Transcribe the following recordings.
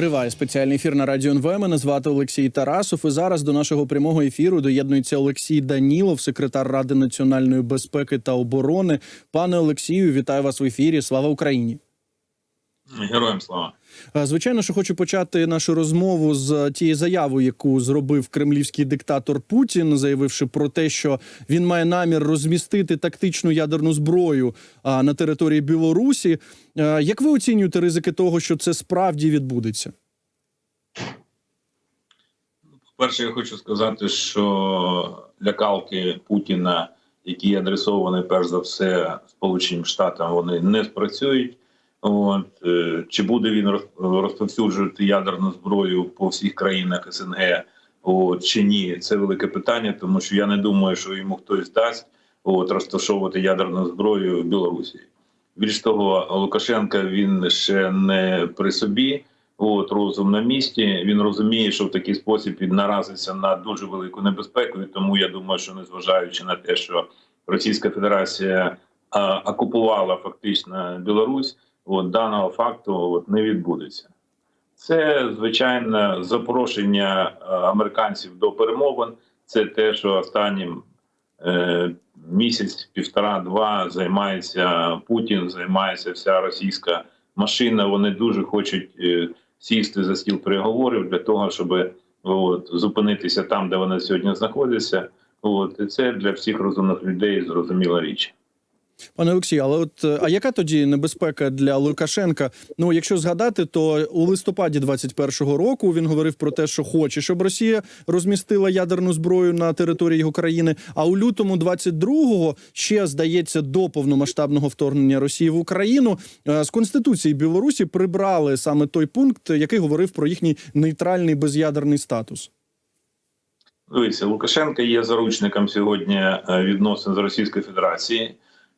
Триває спеціальний ефір на радіо НВ. Мене звати Олексій Тарасов. І зараз до нашого прямого ефіру доєднується Олексій Данілов, секретар Ради національної безпеки та оборони. Пане Олексію, вітаю вас в ефірі. Слава Україні! Героям слава. Е, Звичайно, що хочу почати нашу розмову з тієї заяви, яку зробив кремлівський диктатор Путін, заявивши про те, що він має намір розмістити тактичну ядерну зброю на території Білорусі. Е, Як ви оцінюєте ризики того, що це справді відбудеться? Перше, я хочу сказати, що лякалки Путіна, які адресовані перш за все Сполученим Штатам, вони не спрацюють. От е, чи буде він роз- розповсюджувати ядерну зброю по всіх країнах СНГ, от, чи ні? Це велике питання, тому що я не думаю, що йому хтось дасть от розташовувати ядерну зброю в Білорусі. Більш того, Лукашенка він ще не при собі. От розум на місці. Він розуміє, що в такий спосіб він наразиться на дуже велику небезпеку. І тому я думаю, що незважаючи на те, що Російська Федерація а, окупувала фактично Білорусь, от даного факту от, не відбудеться. Це звичайно запрошення е, американців до перемовин. Це те, що останнім е, місяць, півтора-два займається Путін, займається вся російська машина. Вони дуже хочуть е, сісти за стіл переговорів для того, щоб от, зупинитися там, де вони сьогодні знаходяться. От і це для всіх розумних людей зрозуміла річ. Пане Олексію, але от е, а яка тоді небезпека для Лукашенка? Ну, якщо згадати, то у листопаді 21-го року він говорив про те, що хоче, щоб Росія розмістила ядерну зброю на території його країни. А у лютому 22-го, ще здається, до повномасштабного вторгнення Росії в Україну е, з конституції Білорусі прибрали саме той пункт, який говорив про їхній нейтральний без'ядерний статус. Дивіться, Лукашенко є заручником сьогодні е, відносин з Російською Федерацією.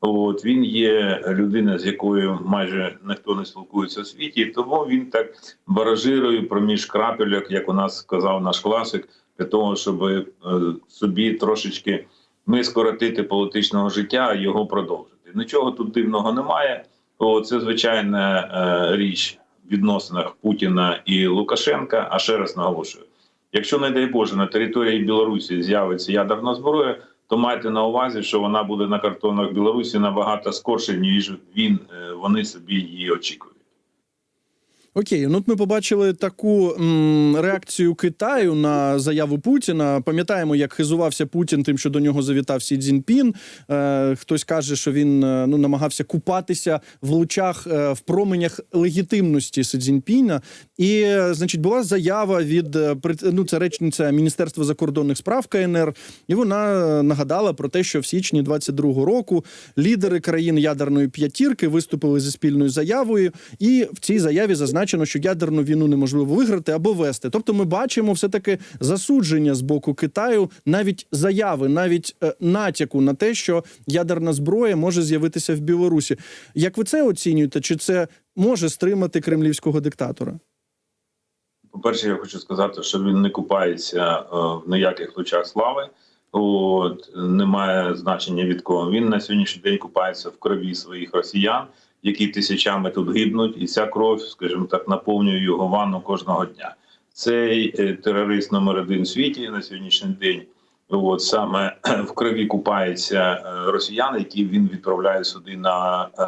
От він є людина, з якою майже ніхто не спілкується у світі, тому він так баражирує проміж крапельок, як у нас сказав наш класик, для того, щоб е, собі трошечки не скоротити політичного життя, а його продовжити. Нічого тут дивного немає. О, це звичайна е, річ в відносинах Путіна і Лукашенка. А ще раз наголошую: якщо не дай Боже на території Білорусі з'явиться ядерна зброя, то майте на увазі, що вона буде на картонах Білорусі набагато скорше, ніж він е, вони собі її очікують. Окей, ну от ми побачили таку м, реакцію Китаю на заяву Путіна. Пам'ятаємо, як хизувався Путін тим, що до нього завітав Сі Цзіньпін. Е, хтось каже, що він е, ну намагався купатися в лучах е, в променях легітимності Сі Цзіньпіна. І, значить, була заява від е, ну, це речниця Міністерства закордонних справ КНР, і вона нагадала про те, що в січні 22-го року лідери країн ядерної п'ятірки виступили зі спільною заявою, і в цій заяві зазначено, що ядерну війну неможливо виграти або вести. Тобто, ми бачимо все таки засудження з боку Китаю, навіть заяви, навіть е, натяку на те, що ядерна зброя може з'явитися в Білорусі. Як ви це оцінюєте? Чи це може стримати кремлівського диктатора? По-перше, я хочу сказати, що він не купається е, в ніяких лучах слави. От немає значення від кого. Він на сьогоднішній день купається в крові своїх росіян, які тисячами тут гибнуть, і ця кров, скажімо так, наповнює його ванну кожного дня. Цей е, терорист номер один в світі на сьогоднішній день. От саме в крові купаються е, росіяни, які він відправляє сюди на е,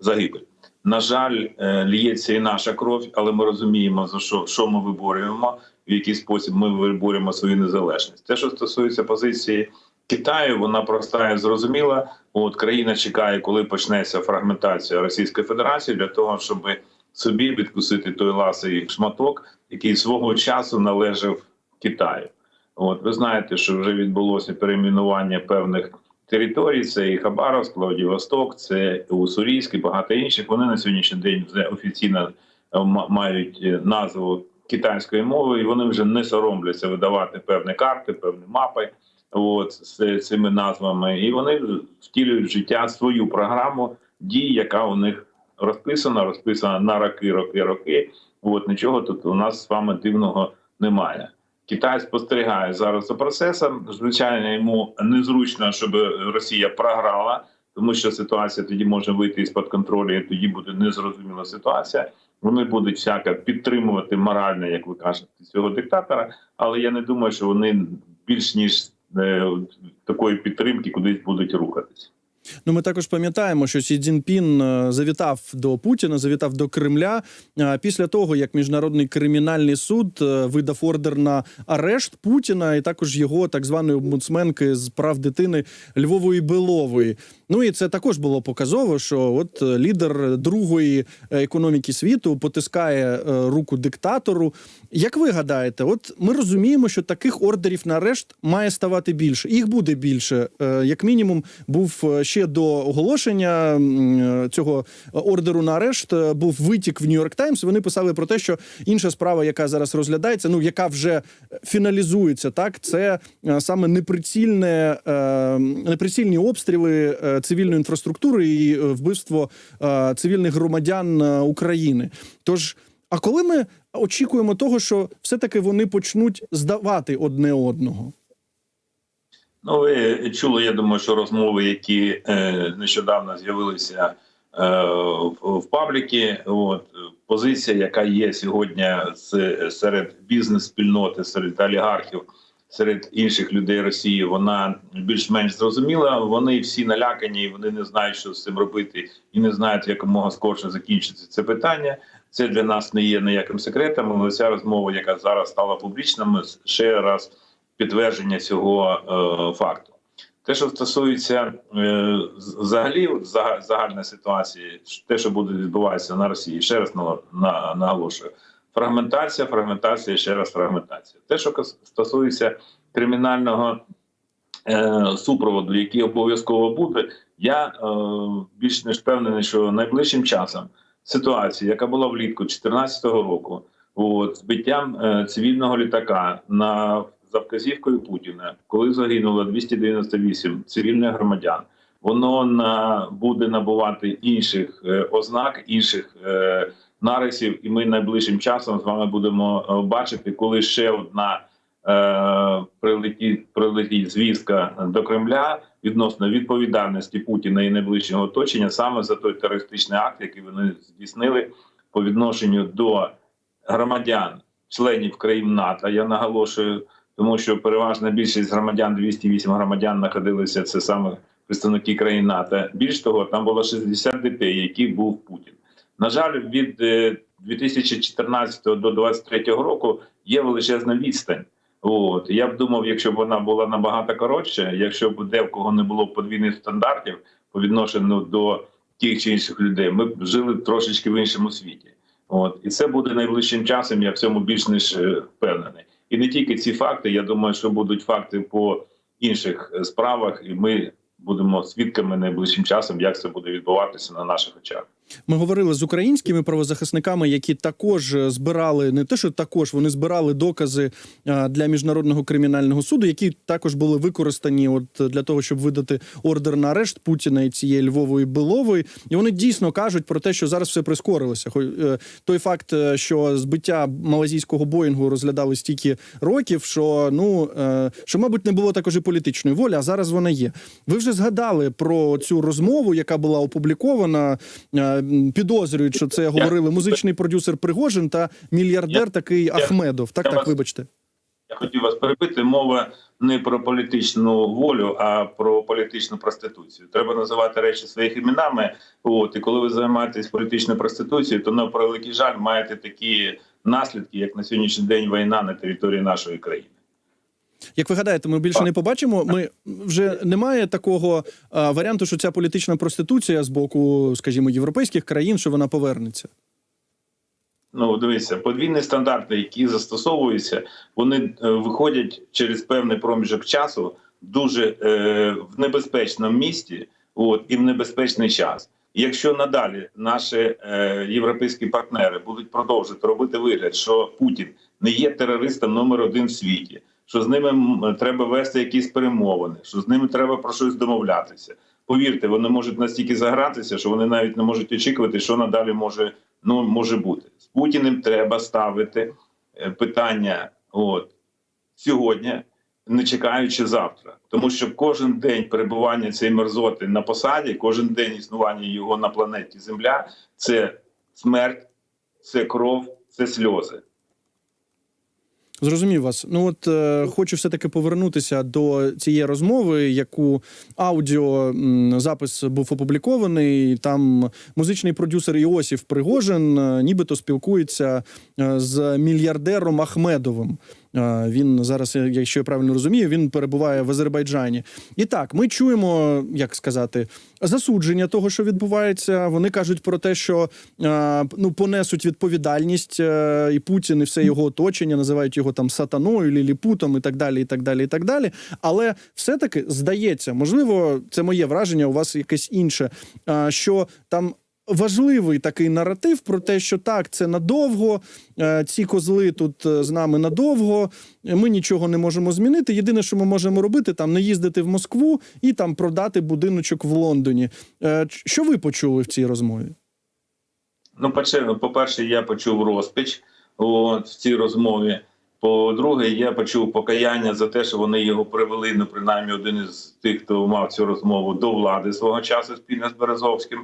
загибель. На жаль, е, ліється і наша кров, але ми розуміємо за що, що ми виборюємо, в який спосіб ми виборюємо свою незалежність. Те, що стосується позиції Китаю, вона проста і зрозуміла. От країна чекає, коли почнеться фрагментація Російської Федерації, для того, щоб собі відкусити той ласий шматок, який свого часу належав Китаю. От ви знаєте, що вже відбулося перейменування певних територій. Це і Хабаровськ, Владивосток, це Уссурійськ і багато інших. Вони на сьогоднішній день вже офіційно е, ма- мають е, назву китайської мови, і вони вже не соромляться видавати певні карти, певні мапи. От з цими назвами, і вони втілюють в життя свою програму дій, яка у них розписана, розписана на роки, роки, роки. От нічого тут у нас з вами дивного немає. Китай спостерігає зараз за процесом. Звичайно, йому незручно, щоб Росія програла, тому що ситуація тоді може вийти із під контролю, і тоді буде незрозуміла ситуація. Вони будуть всяко підтримувати морально, як ви кажете, цього диктатора. Але я не думаю, що вони більш ніж такої підтримки кудись будуть рухатись. Ну, ми також пам'ятаємо, що Сі Цзіньпін е, завітав до Путіна, завітав до Кремля е, після того, як міжнародний кримінальний суд е, видав ордер на арешт Путіна і також його так званої омбудсменки з прав дитини Львової Белової. Ну і це також було показово, що от е, лідер другої е, економіки світу потискає е, руку диктатору. Як ви гадаєте, от ми розуміємо, що таких ордерів на арешт має ставати більше. Їх буде більше. Е, Як мінімум, був е, ще до оголошення е, цього ордеру на арешт. е, Був витік в Нью-Йорк Таймс. Вони писали про те, що інша справа, яка зараз розглядається, ну яка вже фіналізується, так це е, саме неприцільне е, неприцільні обстріли е, цивільної інфраструктури і е, вбивство е, цивільних громадян е, України. Тож. А коли ми очікуємо того, що все-таки вони почнуть здавати одне одного? Ну, ви чули, я думаю, що розмови, які е, нещодавно з'явилися е, в, в пабліки. От позиція, яка є сьогодні з, серед бізнес-спільноти, серед олігархів, серед інших людей Росії, вона більш-менш зрозуміла. Вони всі налякані, вони не знають, що з цим робити, і не знають, якомога скорше закінчиться це питання. Це для нас не є ніяким секретом. Але ця розмова, яка зараз стала публічною, ще раз підтвердження цього е, факту. Те, що стосується е, взагалі загальної ситуації, те, що буде відбуватися на Росії, ще раз на, наголошую: фрагментація, фрагментація, ще раз фрагментація. Те, що стосується кримінального е, супроводу, який обов'язково буде, я е, більш ніж впевнений, що найближчим часом ситуація, яка була влітку 2014 року, от, збиттям е, цивільного літака на за вказівкою Путіна, коли загинуло 298 цивільних громадян, воно на буде набувати інших е, ознак, інших е, нарисів, і ми найближчим часом з вами будемо е, бачити, коли ще одна е, прилетить, прилетить звістка до Кремля відносно відповідальності Путіна і найближчого оточення саме за той терористичний акт, який вони здійснили по відношенню до громадян, членів країн НАТО. Я наголошую, тому що переважна більшість громадян, 208 громадян, знаходилися це саме представники країн НАТО. Більш того, там було 60 дітей, які був Путін. На жаль, від е, 2014 до 2023 року є величезна відстань. От я б думав, якщо б вона була набагато коротша, якщо б де в кого не було подвійних стандартів по відношенню до тих чи інших людей, ми б жили трошечки в іншому світі. От і це буде найближчим часом. Я в цьому більш ніж е, впевнений. І не тільки ці факти. Я думаю, що будуть факти по інших е, справах, і ми будемо свідками найближчим часом, як це буде відбуватися на наших очах. Ми говорили з українськими правозахисниками, які також е, збирали не те, що також вони збирали докази е, для міжнародного кримінального суду, які також були використані от для того, щоб видати ордер на арешт Путіна і цієї Львової Белової. І вони дійсно кажуть про те, що зараз все прискорилося. Е, Той факт, що збиття малазійського боїнгу розглядали стільки років, що ну що, мабуть, не було також і політичної волі, а зараз вона є. Ви вже згадали про цю розмову, яка була опублікована. Підозрюють, що це говорили музичний продюсер Пригожин та мільярдер такий Ахмедов. Так, так, вибачте. Я хотів вас перебити. Мова не про політичну волю, а про політичну проституцію. Треба називати речі своїми іменами. От і коли ви займаєтесь політичною проституцією, то на превеликий жаль маєте такі наслідки, як на сьогоднішній день війна на території нашої країни. Як ви гадаєте, ми більше не побачимо. Ми вже немає такого а, варіанту, що ця політична проституція з боку, скажімо, європейських країн, що вона повернеться. Ну, дивіться, подвійні стандарти, які застосовуються, вони е, виходять через певний проміжок часу дуже е, в небезпечному місті, от і в небезпечний час. Якщо надалі наші е, європейські партнери будуть продовжувати робити вигляд, що Путін не є терористом номер один в світі, що з ними треба вести якісь перемовини, що з ними треба про щось домовлятися. Повірте, вони можуть настільки загратися, що вони навіть не можуть очікувати, що надалі може ну може бути з Путіним. Треба ставити е, питання от сьогодні не чекаючи завтра. Тому що кожен день перебування цієї мерзоти на посаді, кожен день існування його на планеті Земля це смерть, це кров, це сльози. Зрозумів вас. Ну от е, хочу все-таки повернутися до цієї розмови, яку аудіо м, запис був опублікований. Там музичний продюсер Іосіф Пригожин е, нібито спілкується е, з мільярдером Ахмедовим. Е, Він зараз, якщо я правильно розумію, він перебуває в Азербайджані. І так, ми чуємо, як сказати, засудження того, що відбувається. Вони кажуть про те, що е, ну понесуть відповідальність е, і Путін, і все його оточення називають його там сатаною, ліліпутом і так далі. І так далі, і так далі. Але все-таки здається, можливо, це моє враження. У вас якесь інше, що там. Важливий такий наратив про те, що так, це надовго. е, Ці козли тут е, з нами надовго. Ми нічого не можемо змінити. Єдине, що ми можемо робити, там не їздити в Москву і там продати будиночок в Лондоні. Е, Що ви почули в цій розмові? Ну, по-перше, по-перше, я почув розпач от, в цій розмові. По-друге, я почув покаяння за те, що вони його привели, ну принаймні один із тих, хто мав цю розмову до влади свого часу спільно з Березовським.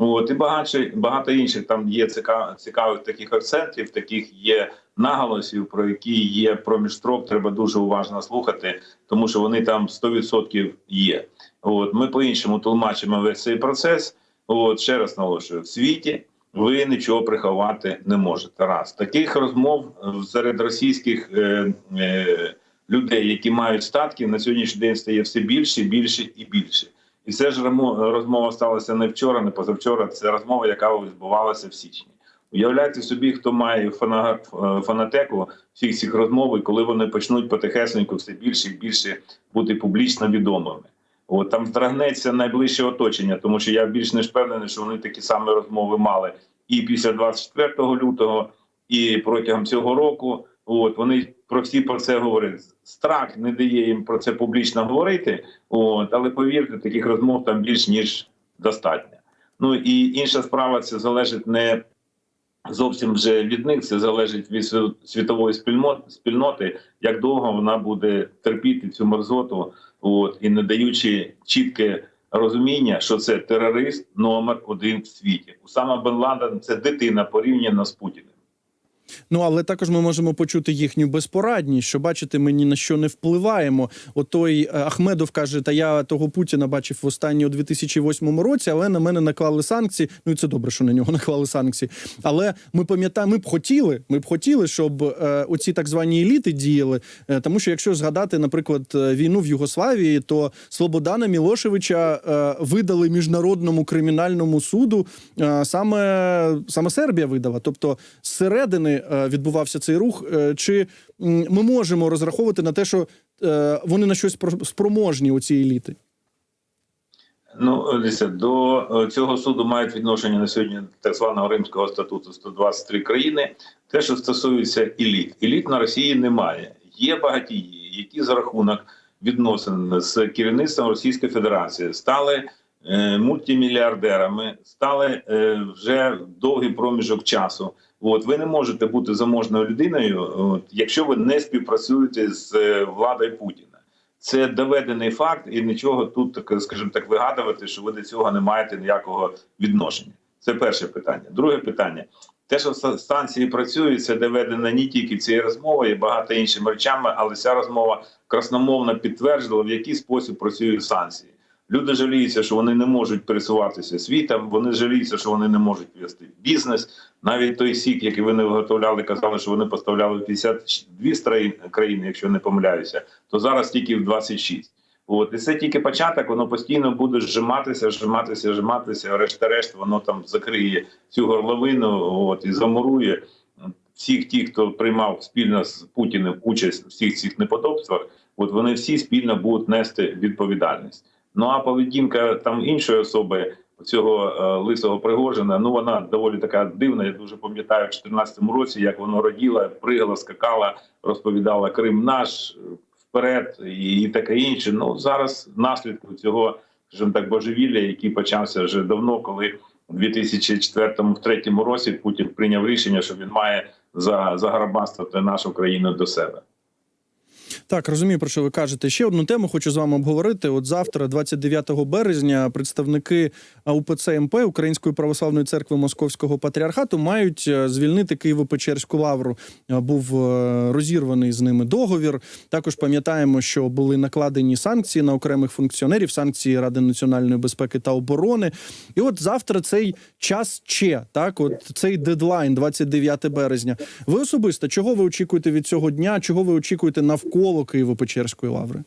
От і багато, багато інших там є цікавих, цікавих таких акцентів, таких є наголосів, про які є проміж строк. Треба дуже уважно слухати, тому що вони там 100% є. От ми по-іншому тлумачимо весь цей процес. От ще раз наголошую, в світі ви нічого приховати не можете. Раз таких розмов е, серед російських е, е, людей, які мають статки, на сьогоднішній день стає все більше, більше і більше. І це ж розмова сталася не вчора, не позавчора. Це розмова, яка відбувалася в січні. Уявляйте собі, хто має фона- всіх цих розмов, і коли вони почнуть потихесеньку все більше і більше бути публічно відомими. От там здрагнеться найближче оточення, тому що я більш не впевнений, що вони такі самі розмови мали і після 24 лютого, і протягом цього року. От вони про всі про це говорять. Страх не дає їм про це публічно говорити. От, але повірте, таких розмов там більш ніж достатньо. Ну і інша справа це залежить не зовсім вже від них, це залежить від світової спільноти, як довго вона буде терпіти цю мерзоту, от і не даючи чітке розуміння, що це терорист номер один в світі. Усама Бен Ладен – це дитина порівняно з Путіним. Ну але також ми можемо почути їхню безпорадність, що бачите, ми ні на що не впливаємо. От той е, Ахмедов каже: Та я того Путіна бачив в востаннє у 2008 році, але на мене наклали санкції. Ну і це добре, що на нього наклали санкції. Але ми пам'ятаємо, ми б хотіли, ми б хотіли, щоб е, оці так звані еліти діяли. Е, тому що якщо згадати, наприклад, е, війну в Югославії, то Слободана Мілошевича е, видали міжнародному кримінальному суду е, саме, саме Сербія видала. Тобто зсередини е, відбувався цей рух. Е, Чи ми можемо розраховувати на те, що е, вони на щось про- спроможні, оці еліти? Ну, дивіться, до цього суду мають відношення на сьогодні так званого Римського статуту 123 країни. Те, що стосується еліт, еліт на Росії немає. Є багатії, які за рахунок відносин з керівництвом Російської Федерації стали е, мультимільярдерами, стали е, вже довгий проміжок часу. От ви не можете бути заможною людиною, от, якщо ви не співпрацюєте з е, владою Путіна. Це доведений факт, і нічого тут, скажімо так, вигадувати, що ви до цього не маєте ніякого відношення. Це перше питання. Друге питання: те, що ста- станції працюють, це доведено не тільки цією розмовою, і багато іншими речами, але ця розмова красномовно підтверджувала, в який спосіб працюють станції. Люди жаліються, що вони не можуть пересуватися світом. Вони жаліються, що вони не можуть вести бізнес. Навіть той сік, який вони виготовляли, казали, що вони поставляли в 52 страї- країни, якщо не помиляюся, то зараз тільки в 26. От і це тільки початок. Воно постійно буде зжиматися, зжиматися, зжиматися. Решта-решт, воно там закриє цю горловину. От і замурує всіх тих, хто приймав спільно з Путіним участь у всіх цих неподобствах. От вони всі спільно будуть нести відповідальність. Ну а поведінка там іншої особи. Цього е, лисого Пригожина, ну вона доволі така дивна. Я дуже пам'ятаю в 2014 році, як воно роділа, пригала, скакала, розповідала Крим наш е, вперед і, і таке інше. Ну зараз наслідку цього, скажімо так, божевілля, який почався вже давно, коли у 2004-2003 році Путін прийняв рішення, що він має за загарабанствувати нашу країну до себе. Так, розумію, про що ви кажете. Ще одну тему хочу з вами обговорити. От завтра, 29 березня, представники УПЦ МП Української православної церкви Московського патріархату мають е, звільнити Києво-Печерську лавру. Е, Був е, розірваний з ними договір. Також пам'ятаємо, що були накладені санкції на окремих функціонерів, санкції Ради національної безпеки та оборони. І от завтра цей час ще так, от цей дедлайн, 29 березня. Ви особисто чого ви очікуєте від цього дня? Чого ви очікуєте навколо Києво-Печерської лаври?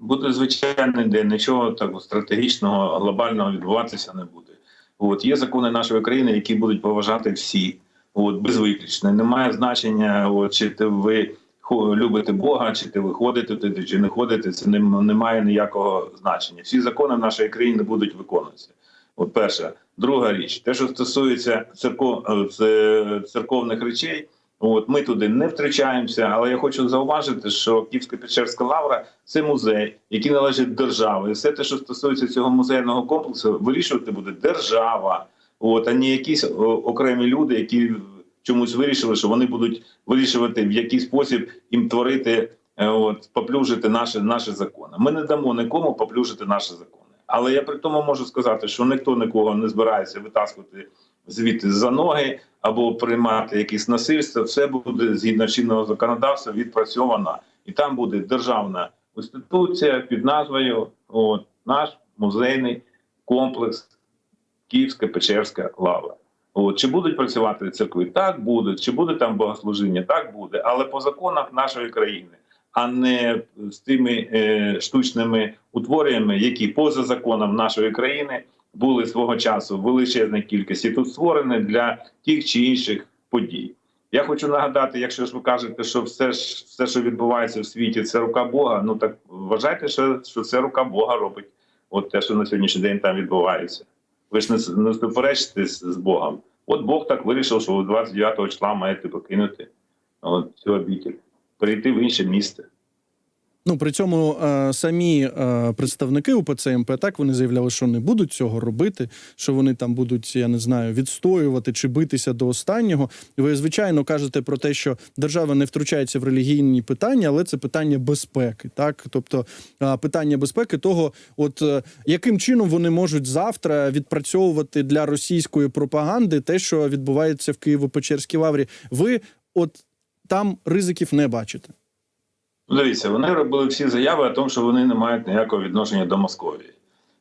Буде звичайний день, нічого такого стратегічного, глобального відбуватися не буде. От є закони нашої країни, які будуть поважати всі, от безвиключно. Немає значення, от чи ти ви любите Бога, чи ти ви ходите туди, чи не ходите. Це не, не має ніякого значення. Всі закони в нашої країни будуть виконуватися. От перша, друга річ, те, що стосується церков, е, церковних речей. От ми туди не втручаємося, але я хочу зауважити, що Київсько-Печерська лавра це музей, який належить державі. Все те, що стосується цього музейного комплексу, вирішувати буде держава, от а не якісь окремі люди, які чомусь вирішили, що вони будуть вирішувати в який спосіб їм творити, е, от поплюжити наші, наші закони. Ми не дамо нікому поплюжити наші закони. Але я при тому можу сказати, що ніхто нікого не збирається витаскувати звідти за ноги або приймати якісь насильства. Все буде згідно чинного законодавства відпрацьовано, і там буде державна інституція під назвою от, наш музейний комплекс Київська Печерська лава. От чи будуть працювати церкви? Так будуть. Чи буде там богослужіння? Так буде, але по законах нашої країни, а не з тими е, штучними утвореннями, які поза законом нашої країни були свого часу в величезній кількості тут створені для тих чи інших подій. Я хочу нагадати, якщо ж ви кажете, що все все, що відбувається в світі, це рука Бога. Ну так вважайте, що, що це рука Бога робить. От те, що на сьогоднішній день там відбувається. Ви ж не, не суперечите з, Богом. От Бог так вирішив, що 29 числа маєте покинути от, цю обітель, перейти в інше місце. Ну при цьому е, самі е, представники УПЦ МП так вони заявляли, що не будуть цього робити, що вони там будуть, я не знаю, відстоювати чи битися до останнього. Ви звичайно кажете про те, що держава не втручається в релігійні питання, але це питання безпеки. Так, тобто е, питання безпеки того, от яким чином вони можуть завтра відпрацьовувати для російської пропаганди те, що відбувається в Києво-Печерській лаврі. Ви от там ризиків не бачите. Ну, Дивіться, вони робили всі заяви о тому, що вони не мають ніякого відношення до Московії.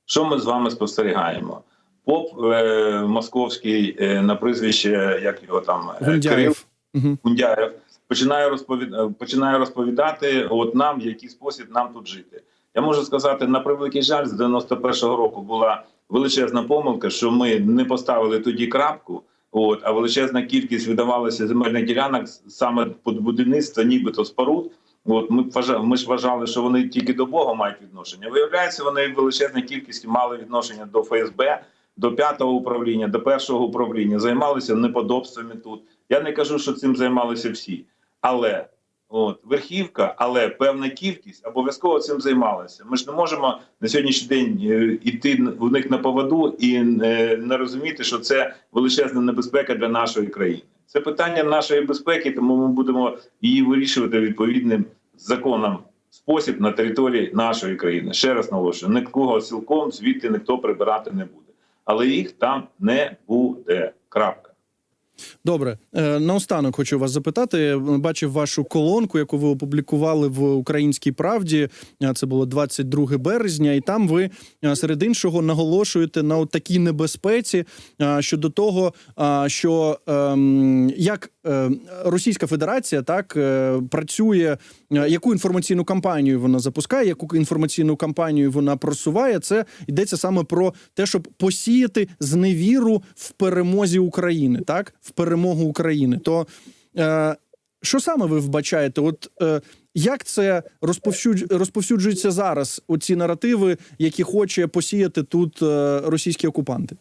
Що ми з вами спостерігаємо? Поп е, московський е, на прізвище, як його там е, Гундяєв. Угу. Гундяєв, починає розповід... е, починає розповідати, от нам, в який спосіб нам тут жити. Я можу сказати, на превеликий жаль, з 91-го року була величезна помилка, що ми не поставили тоді крапку. От, а величезна кількість видавалося земельних ділянок саме під будівництво, нібито споруд. От ми вважали, ми ж вважали, що вони тільки до Бога мають відношення. Виявляється, вони в величезній кількості мали відношення до ФСБ, до п'ятого управління, до першого управління, займалися неподобствами тут. Я не кажу, що цим займалися всі, але от верхівка, але певна кількість обов'язково цим займалася. Ми ж не можемо на сьогоднішній день е, іти в них на поводу і е, не розуміти, що це величезна небезпека для нашої країни. Це питання нашої безпеки, тому ми будемо її вирішувати відповідним законом спосіб на території нашої країни. Ще раз наголошую, нікого цілком звідти ніхто прибирати не буде, але їх там не буде. Крапка. Добре, Е, наостанок хочу вас запитати. Бачив вашу колонку, яку ви опублікували в Українській правді. Е, Це було 22 березня, і там ви е, серед іншого наголошуєте на такій небезпеці щодо того, що ем, як Російська Федерація так працює, яку інформаційну кампанію вона запускає, яку інформаційну кампанію вона просуває. Це йдеться саме про те, щоб посіяти зневіру в перемозі України, так в перемогу України. То е, що саме ви вбачаєте? От е, як це розповсюдж... розповсюджується зараз? Оці наративи, які хоче посіяти тут е, російські окупанти?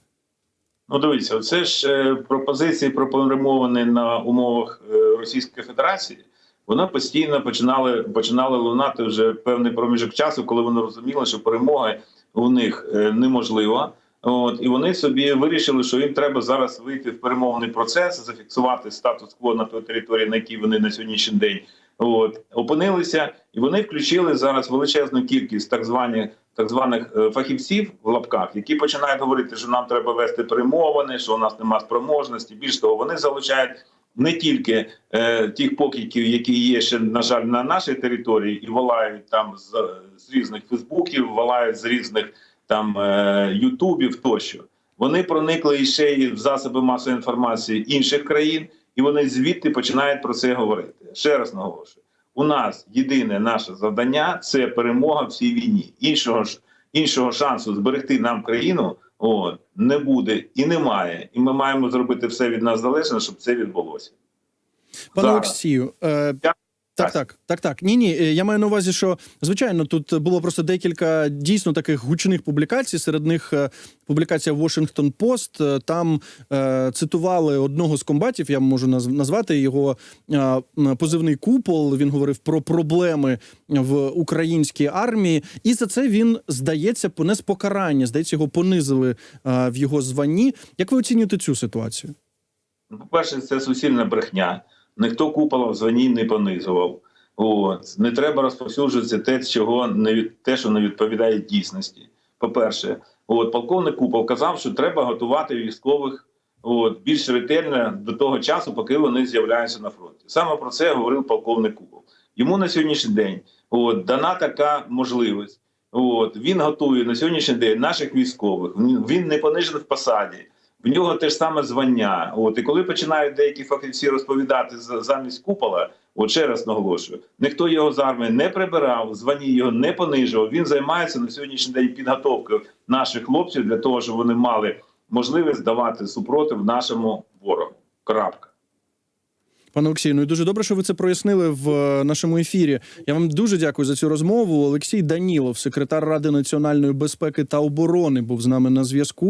Ну, дивіться, це ж е, пропозиції пропоновані на умовах е, Російської Федерації. Вона постійно починали починали лунати вже певний проміжок часу, коли вони розуміли, що перемога у них е, неможлива. От і вони собі вирішили, що їм треба зараз вийти в перемовний процес, зафіксувати статус-кво на той території, на якій вони на сьогоднішній день От опинилися, і вони включили зараз величезну кількість так званих так званих е, фахівців в лапках, які починають говорити, що нам треба вести перемовини, що у нас немає спроможності. Більш того, вони залучають не тільки е, тих покидьків, які є ще на жаль на нашій території, і волають там з, з різних фейсбуків, волають з різних там е, ютубів тощо. Вони проникли іще й в засоби масової інформації інших країн, і вони звідти починають про це говорити. Ще раз наголошую: у нас єдине наше завдання це перемога в цій війні. Іншого ж іншого шансу зберегти нам країну от, не буде і немає. І ми маємо зробити все від нас залежне, щоб це відбулося. Пане. Олексію, е, так, так, так, так. Ні, ні. е, Я маю на увазі, що звичайно тут було просто декілька дійсно таких гучних публікацій. Серед них е, публікація Washington Post. Е, Там е, цитували одного з комбатів. Я можу наз- назвати його е, позивний купол. Він говорив про проблеми в українській армії, і за це він здається понес покарання. Здається, його понизили е, в його званні. Як ви оцінюєте цю ситуацію? Ну, По-перше, це суцільна брехня. Ніхто купола в званні не понизував. От. Не треба розповсюджувати те, чого не те, що не відповідає дійсності. По-перше, от, полковник Купол казав, що треба готувати військових от, більш ретельно до того часу, поки вони з'являються на фронті. Саме про це говорив полковник Купол. Йому на сьогоднішній день от, дана така можливість. От, він готує на сьогоднішній день наших військових. Він не понижений в посаді. В нього те ж саме звання. От і коли починають деякі фахівці розповідати замість купола, от ще раз наголошую, ніхто його з армії не прибирав, звані його не понижував. Він займається на сьогоднішній день підготовкою наших хлопців для того, щоб вони мали можливість давати супротив нашому ворогу. Крапка. Пане Олексію, ну і дуже добре, що ви це прояснили в е, нашому ефірі. Я вам дуже дякую за цю розмову. Олексій Данілов, секретар Ради національної безпеки та оборони, був з нами на зв'язку.